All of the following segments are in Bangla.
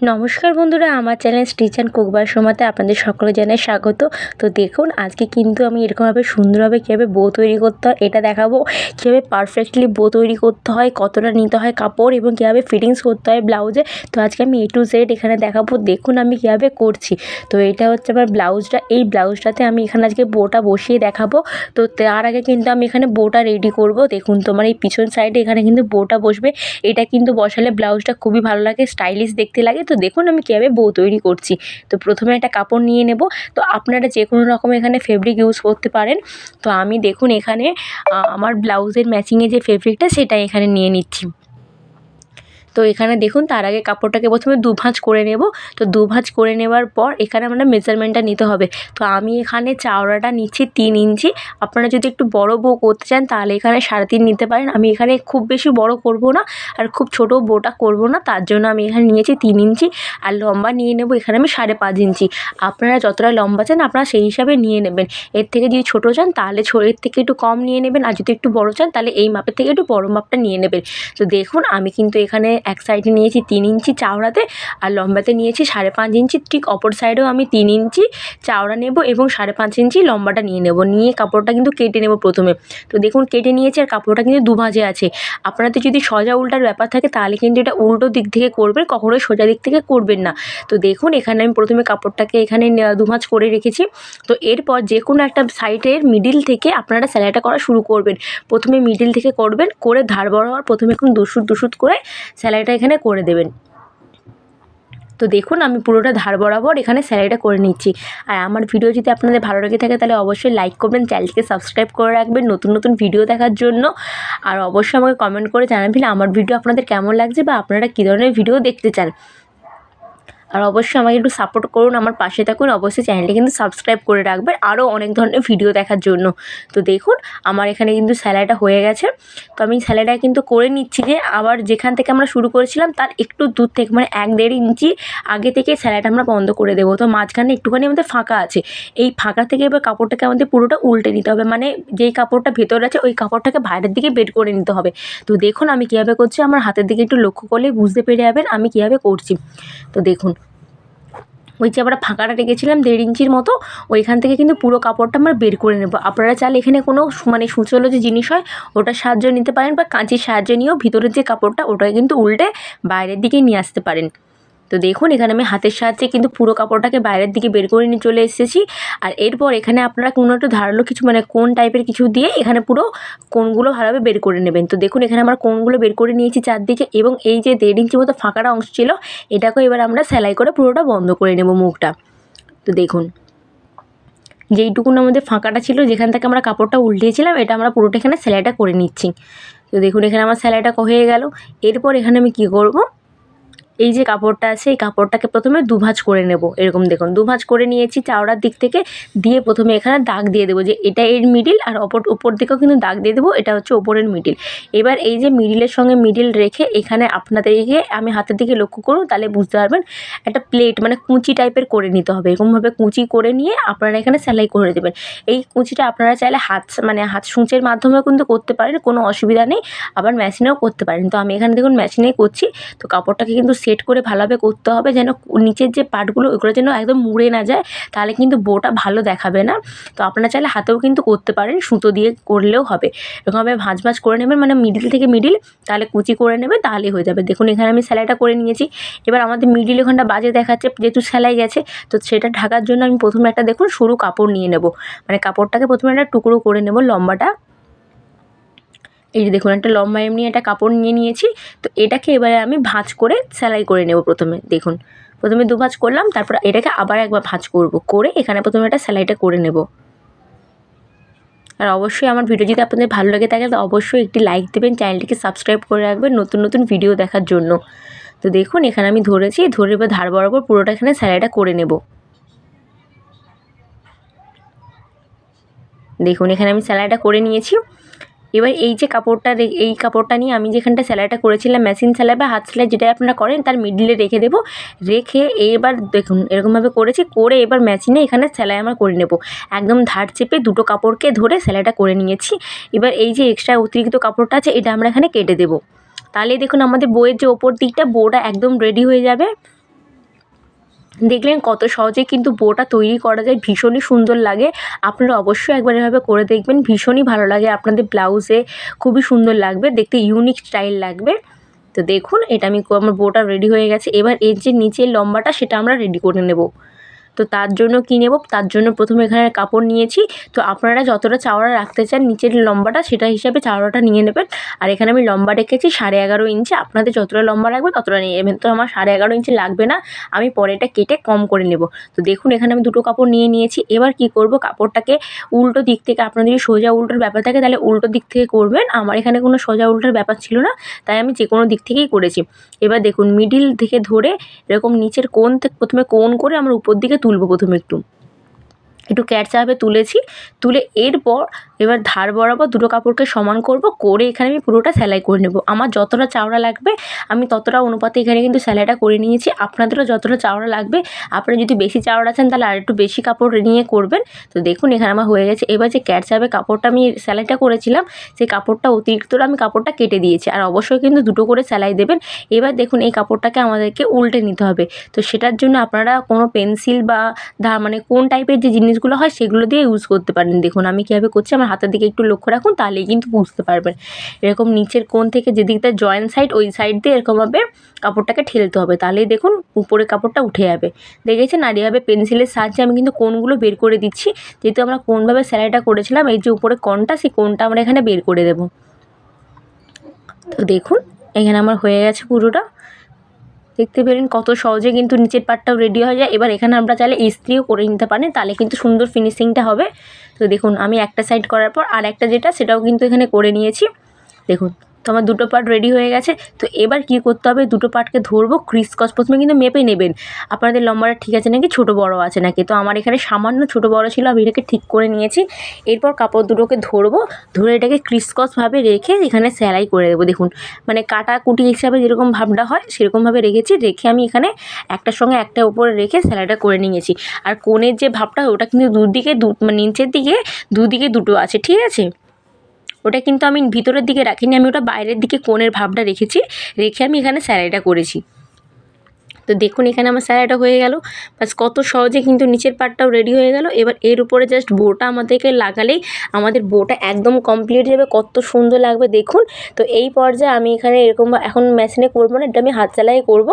নমস্কার বন্ধুরা, আমার চ্যানেল স্টিচ অ্যান্ড কুকবার সময়তে আপনাদের সকলে জানাই স্বাগত। তো দেখুন, আজকে কিন্তু আমি এরকমভাবে সুন্দরভাবে কীভাবে বো তৈরি করতে হয় এটা দেখাবো। কীভাবে পারফেক্টলি বো তৈরি করতে হয়, কতটা নিতে হয় কাপড় এবং কীভাবে ফিটিংস করতে হয় ব্লাউজে তো আজকে আমি এ টু জেড এখানে দেখাবো, দেখুন আমি কীভাবে করছি। তো এটা হচ্ছে আমার ব্লাউজটা এই ব্লাউজটাতে আমি এখানে আজকে বোটা বসিয়ে দেখাবো। তো তার আগে কিন্তু আমি এখানে বোটা রেডি করব। দেখুন, তোমার এই পিছন সাইডে এখানে কিন্তু বোটা বসবে। এটা কিন্তু বসালে ব্লাউজটা খুবই ভালো লাগে স্টাইলিশ দেখতে লাগে। তো দেখুন আমি কীভাবে বউ তৈরি করছি। তো প্রথমে একটা কাপড় নিয়ে নেব। তো আপনারা যে কোনো রকম এখানে ফেব্রিক ইউজ করতে পারেন। তো আমি দেখুন এখানে আমার ব্লাউজের ম্যাচিংয়ে যে ফেব্রিকটা সেটা এখানে নিয়ে নিচ্ছি। তো এখানে দেখুন, তার আগে কাপড়টাকে প্রথমে দু ভাঁজ করে নেব। তো দু ভাঁজ করে নেওয়ার পর এখানে আমরা মেজারমেন্টটা নিতে হবে। তো আমি এখানে চাওড়াটা নিচ্ছি তিন ইঞ্চি। আপনারা যদি একটু বড় বো করতে চান, তাহলে এখানে সাড়ে তিন নিতে পারেন। আমি এখানে খুব বেশি বড় করব না আর খুব ছোট বোটা করব না। তার জন্য আমি এখানে নিয়েছি তিন ইঞ্চি আর লম্বা নিয়ে নেব এখানে আমি সাড়ে পাঁচ ইঞ্চি। আপনারা যতটা লম্বা চান, আপনারা সেই হিসাবে নিয়ে নেবেন। এর থেকে যদি ছোটো চান, তাহলে এর থেকে একটু কম নিয়ে নেবেন। আর যদি একটু বড় চান, তাহলে এই মাপের থেকে একটু বড় মাপটা নিয়ে নেবেন। তো দেখুন, আমি কিন্তু এখানে এক সাইডে নিয়েছি তিন ইঞ্চি চাওড়াতে আর লম্বাতে নিয়েছি সাড়ে পাঁচ ইঞ্চি, ঠিক অপর সাইডেও আমি তিন ইঞ্চি চাওড়া নেব এবং সাড়ে পাঁচ ইঞ্চি লম্বাটা নিয়ে নেব। নিয়ে কাপড়টা কিন্তু কেটে নেব প্রথমে। তো দেখুন, কেটে নিয়েছি আর কাপড়টা কিন্তু দু ভাঁজে আছে। আপনাদের যদি সোজা উল্টার ব্যাপার থাকে, তাহলে কিন্তু এটা উল্টো দিক থেকে করবেন কখনোই সোজা দিক থেকে করবেন না। তো দেখুন, এখানে আমি প্রথমে কাপড়টাকে এখানে দু ভাঁজ করে রেখেছি। তো এরপর যে কোনো একটা সাইডের মিডিল থেকে আপনারা সেলাইটা করা শুরু করবেন। প্রথমে মিডিল থেকে করবেন, করে ধার বড় হওয়ার প্রথমে একটু দুশুট দুশুট করে সেলাইটা এখানে করে দেবেন। তো দেখুন, আমি পুরোটা ধার বরাবর এখানে স্যালাইটা করে নিচ্ছি। আর আমার ভিডিও যদি আপনাদের ভালো লেগে থাকে, তাহলে অবশ্যই লাইক করবেন চ্যানেলকে সাবস্ক্রাইব করে রাখবেন নতুন নতুন ভিডিও দেখার জন্য। আর অবশ্যই আমাকে কমেন্ট করে জানাবেন আমার ভিডিও আপনাদের কেমন লাগছে বা আপনারা কী ধরনের ভিডিও দেখতে চান। আর অবশ্যই আমাকে একটু সাপোর্ট করুন আমার পাশে থাকুন। অবশ্যই চ্যানেলটি কিন্তু সাবস্ক্রাইব করে রাখবেন। আরও অনেক ধরনের ভিডিও দেখার জন্য। তো দেখুন, আমার এখানে কিন্তু স্যালাইটা হয়ে গেছে। তো আমি স্যালাইটা কিন্তু করে নিচ্ছি যে, আবার যেখান থেকে আমরা শুরু করেছিলাম, তার একটু দূর থেকে মানে এক দেড় ইঞ্চি আগে থেকে স্যালাইটা আমরা বন্ধ করে দেবো। তো মাঝখানে একটুখানি আমাদের ফাঁকা আছে। এই ফাঁকা থেকে এবার কাপড়টাকে আমাদের পুরোটা উল্টে নিতে হবে। মানে যেই কাপড়টা ভেতর আছে, ওই কাপড়টাকে বাইরের দিকে বের করে নিতে হবে। তো দেখুন, আমি কীভাবে করছি? আমার হাতের দিকে একটু লক্ষ্য করলেই বুঝতে পেরে যাবেন আমি কীভাবে করছি। তো দেখুন ওই যে আমরা ফাঁকাটা রেখেছিলাম দেড় ইঞ্চির মতো, ওইখান থেকে কিন্তু পুরো কাপড়টা আমরা বের করে নেব। আপনারা চাইলে এখানে কোনো মানে সুচলো যে জিনিস হয়, ওটার সাহায্য নিতে পারেন বা কাঁচির সাহায্য নিয়েও ভিতরের যে কাপড়টা ওটাকে কিন্তু উল্টে বাইরের দিকে নিয়ে আসতে পারেন। তো দেখুন, এখানে আমি হাতের সাহায্যে কিন্তু পুরো কাপড়টাকে বাইরের দিকে বের করে নিয়ে চলে এসেছি। আর এরপর এখানে আপনারা কোনো একটু ধারালো কিছু মানে কোন টাইপের কিছু দিয়ে এখানে পুরো কোনগুলো ভালোভাবে বের করে নেবেন। তো দেখুন, এখানে আমরা কোনগুলো বের করে নিয়েছি চারদিকে এবং এই যে দেড় ইঞ্চি মতো ফাঁকাটা অংশ ছিল, এটাকেও এবার আমরা সেলাই করে পুরোটা বন্ধ করে নেব মুখটা। তো দেখুন, যেইটুকুন আমাদের ফাঁকাটা ছিল, যেখান থেকে আমরা কাপড়টা উল্টিয়েছিলাম, এটা আমরা পুরোটা এখানে সেলাইটা করে নিচ্ছি। তো দেখুন, এখানে আমার সেলাইটা হয়ে গেল। এরপর এখানে আমি কী করব? এই যে কাপড়টা আছে, এই কাপড়টাকে প্রথমে দুভাজ করে নেব। এরকম দেখুন, দুভাজ করে নিয়েছি, চাওড়ার দিক থেকে দিয়ে প্রথমে এখানে দাগ দিয়ে দেবো যে এটা এর মিডিল আর অপর, উপর দিকেও কিন্তু দাগ দিয়ে দেবো, এটা হচ্ছে ওপরের মিডিল এবার এই যে মিডিলের সঙ্গে মিডিল রেখে এখানে আপনাদেরকে আমি হাতের দিকে লক্ষ্য করুন, তাহলে বুঝতে পারবেন একটা প্লেট মানে কুঁচি টাইপের করে নিতে হবে। এরকমভাবে কুঁচি করে নিয়ে আপনারা এখানে সেলাই করে দেবেন। এই কুঁচিটা আপনারা চাইলে হাত মানে হাত সূঁচের মাধ্যমেও কিন্তু করতে পারেন, কোনো অসুবিধা নেই, আবার মেশিনেও করতে পারেন। তো আমি এখানে দেখুন মেশিনেই করছি, তো কাপড়টাকে কিন্তু সেট করে ভালোভাবে করতে হবে যেন নিচের যে পার্টগুলো ওগুলো যেন একদম মুড়ে না যায়, তাহলে কিন্তু বোটা ভালো দেখাবে না। তো আপনারা চাইলে হাতেও কিন্তু করতে পারেন, সুতো দিয়ে করলেও হবে। এরকমভাবে ভাঁজ ভাঁজ করে নেবেন মানে মিডিল থেকে মিডিল তাহলে কুচি করে নেবে তাহলেই হয়ে যাবে। দেখুন, এখানে আমি সেলাইটা করে নিয়েছি। এবার আমাদের মিডিল ওখানটা বাজে দেখাচ্ছে, যেহেতু সেলাই গেছে, তো সেটা ঢাকার জন্য আমি প্রথমে একটা, দেখুন, সরু কাপড় নিয়ে নেব। মানে কাপড়টাকে প্রথমে একটা টুকরো করে নেব লম্বাটা। এই যে দেখুন, একটা লম্বা এমনি একটা কাপড় নিয়ে নিয়েছি। তো এটাকে এবারে আমি ভাঁজ করে সেলাই করে নেব প্রথমে, দেখুন। প্রথমে দু ভাঁজ করলাম, তারপর এটাকে আবার একবার ভাঁজ করব, করে এখানে প্রথমে একটা সেলাইটা করে নেব। আর অবশ্যই আমার ভিডিও যদি আপনাদের ভালো লাগে থাকে, তো অবশ্যই একটি লাইক দেবেন, চ্যানেলটিকে সাবস্ক্রাইব করে রাখবেন নতুন নতুন ভিডিও দেখার জন্য। তো দেখুন, এখানে আমি ধরেছি, ধরে এবার ধার বরাবর পুরোটা এখানে সেলাইটা করে নেব। দেখুন, এখানে আমি সেলাইটা করে নিয়েছি। এবার এই যে কাপড়টা এই কাপড়টা নিয়ে আমি যেখানটা সেলাইটা করেছিলাম মেশিন সেলাই বা হাত সেলাই যেটা আপনারা করেন, তার মিডলে রেখে দেবো। রেখে এবার দেখুন, এরকমভাবে করেছি, করে এবার মেশিনে এখানে সেলাই আমরা করে নেব। একদম ধার চেপে দুটো কাপড়কে ধরে সেলাইটা করে নিয়েছি। এবার এই যে এক্সট্রা অতিরিক্ত কাপড়টা আছে, এটা আমরা এখানে কেটে দেবো। তাহলে দেখুন, আমাদের বইয়ের যে ওপর দিকটা, বউটা একদম রেডি হয়ে যাবে। দেখলেন কত সহজে কিন্তু বোটা তৈরি করা যায়, ভীষণই সুন্দর লাগে। আপনারা অবশ্যই একবার এভাবে করে দেখবেন, ভীষণই ভালো লাগে। আপনাদের ব্লাউজে খুবই সুন্দর লাগবে, দেখতে ইউনিক স্টাইল লাগবে। তো দেখুন, এটা আমি আমার বোটা রেডি হয়ে গেছে। এবার এর যে নিচের লম্বাটা, সেটা আমরা রেডি করে নেব। তো তার জন্য কী নেব? তার জন্য প্রথমে এখানে কাপড় নিয়েছি। তো আপনারা যতটা চাওড়া রাখতে চান নিচের লম্বাটা, সেটা হিসাবে চাওড়াটা নিয়ে নেবেন। আর এখানে আমি লম্বা রেখেছি সাড়ে এগারো ইঞ্চি। আপনাদের যতটা লম্বা রাখবে ততটা নিয়ে নেবেন। তো আমার সাড়ে এগারো ইঞ্চি লাগবে না। আমি পরে এটা কেটে কম করে নেব। তো দেখুন, এখানে আমি দুটো কাপড় নিয়ে নিয়েছি। এবার কি করব? কাপড়টাকে উল্টো দিক থেকে আপনার যদি সোজা উল্টোর ব্যাপার থাকে, তাহলে উল্টো দিক থেকে করবেন। আমার এখানে কোনো সোজা উল্টোর ব্যাপার ছিল না, তাই আমি যে কোনো দিক থেকেই করেছি। এবার দেখুন মিডিল থেকে ধরে এরকম নিচের কোণ থেকে প্রথমে কোণ করে আমার উপর দিকে তুলবো প্রথমে একটু। একটু ক্যাটচাভাবে তুলেছি, তুলে এরপর এবার ধার বরাবর দুটো কাপড়কে সমান করব, করে এখানে আমি পুরোটা সেলাই করে নেব। আমার যতটা চাওড়া লাগবে, আমি ততটা অনুপাতে এখানে কিন্তু সেলাইটা করে নিয়েছি। আপনাদেরও যতটা চাওড়া লাগবে, আপনারা যদি বেশি চাওড়া চান তাহলে আর একটু বেশি কাপড় নিয়ে করবেন। তো দেখুন, এখানে আমার হয়ে গেছে। এবার যে ক্যাটচাবে কাপড়টা আমি সেলাইটা করেছিলাম সেই কাপড়টা অতিরিক্ত আমি কাপড়টা কেটে দিয়েছি। আর অবশ্যই কিন্তু দুটো করে সেলাই দেবেন। এবার দেখুন, এই কাপড়টাকে আমাদেরকে উল্টে নিতে হবে। তো সেটার জন্য আপনারা কোনো পেন্সিল বা ধা মানে কোন টাইপের যে জিনিসগুলো হয় সেগুলো দিয়ে ইউজ করতে পারেন। দেখুন, আমি কীভাবে করছি, আমার হাতের দিকে একটু লক্ষ্য রাখুন, তাহলেই কিন্তু বুঝতে পারবেন। এরকম নিচের কোণ থেকে যেদিকটা জয়েন্ট সাইড ওই সাইড দিয়ে এরকমভাবে কাপড়টাকে ঠেলতে হবে। তাহলেই দেখুন, উপরে কাপড়টা উঠে যাবে। দেখেছেন? আর এভাবে পেন্সিলের সাহায্যে আমি কিন্তু কোনগুলো বের করে দিচ্ছি। যেহেতু আমরা কোনভাবে সেলাইটা করেছিলাম, এই যে উপরে কোণটা, সেই কোনটা আমরা এখানে বের করে দেবো। তো দেখুন, এখানে আমার হয়ে গেছে পুরোটা। দেখতে পেলেন কত সহজে কিন্তু নিচের পাটটাও রেডি হয়ে যায়। এবার এখানে আমরা চাইলে ইস্ত্রিও করে নিতে পারেন, তাহলে কিন্তু সুন্দর ফিনিশিংটা হবে। তো দেখুন, আমি একটা সাইড করার পর আর একটা যেটা, সেটাও কিন্তু এখানে করে নিয়েছি। দেখুন তো আমার দুটো পার্ট রেডি হয়ে গেছে। তো এবার কী করতে হবে? দুটো পার্টকে ধরবো ক্রিস কস প্রথমে কিন্তু মেপে নেবেন। আপনাদের লম্বাটা ঠিক আছে নাকি? ছোটো বড় আছে নাকি? তো আমার এখানে সামান্য ছোটো বড় ছিল, আমি এটাকে ঠিক করে নিয়েছি। এরপর কাপড় দুটোকে ধরবো, ধরে এটাকে ক্রিসকসভাবে রেখে এখানে সেলাই করে দেবো। দেখুন মানে কাটা কুটি হিসাবে যেরকম ভাবটা হয় সেরকমভাবে রেখেছি। রেখে আমি এখানে একটার সঙ্গে একটা উপরে রেখে সেলাইটা করে নিয়েছি। আর কোণের যে ভাবটা, ওটা কিন্তু দুদিকে দু মানে নিচের দিকে দুদিকে দুটো আছে, ঠিক আছে? ওটা কিন্তু আমি ভিতরের দিকে রাখিনি, আমি ওটা বাইরের দিকে কোণের ভাবটা রেখেছি, রেখে আমি এখানে স্যালাইটা করেছি। তো দেখুন এখানে আমার স্যালাইটা হয়ে গেল। বাস কত সহজে কিন্তু নিচের পার্টটাও রেডি হয়ে গেল। এবার এর উপরে জাস্ট বোটা আমাদেরকে লাগালেই আমাদের বোটা একদম কমপ্লিট যাবে। কত সুন্দর লাগবে দেখুন। তো এই পর্যায়ে আমি এখানে এরকম এখন মেশিনে করব না, এটা আমি হাত চালাই করব।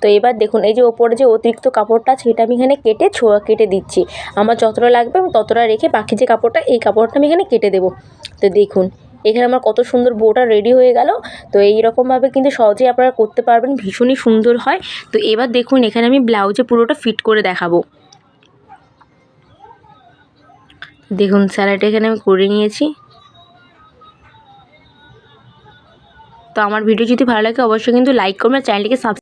তো এবার দেখুন, এই যে ওপরে যে অতিরিক্ত কাপড়টা সেটা আমি এখানে কেটে ছোঁয়া কেটে দিচ্ছি। আমার যতটা লাগবে আমি ততটা রেখে বাকি যে কাপড়টা, এই কাপড়টা আমি এখানে কেটে দেবো। তো দেখুন এখানে আমার কত সুন্দর বোটা রেডি হয়ে গেল। তো এই রকমভাবে কিন্তু সহজেই আপনারা করতে পারবেন, ভীষণই সুন্দর হয়। তো এবার দেখুন, এখানে আমি ব্লাউজে পুরোটা ফিট করে দেখাবো। দেখুন স্যালাডটা এখানে আমি করে নিয়েছি। তো আমার ভিডিও যদি ভালো লাগে, অবশ্যই কিন্তু লাইক করবেন চ্যানেলটিকে সাবস্ক্রাইব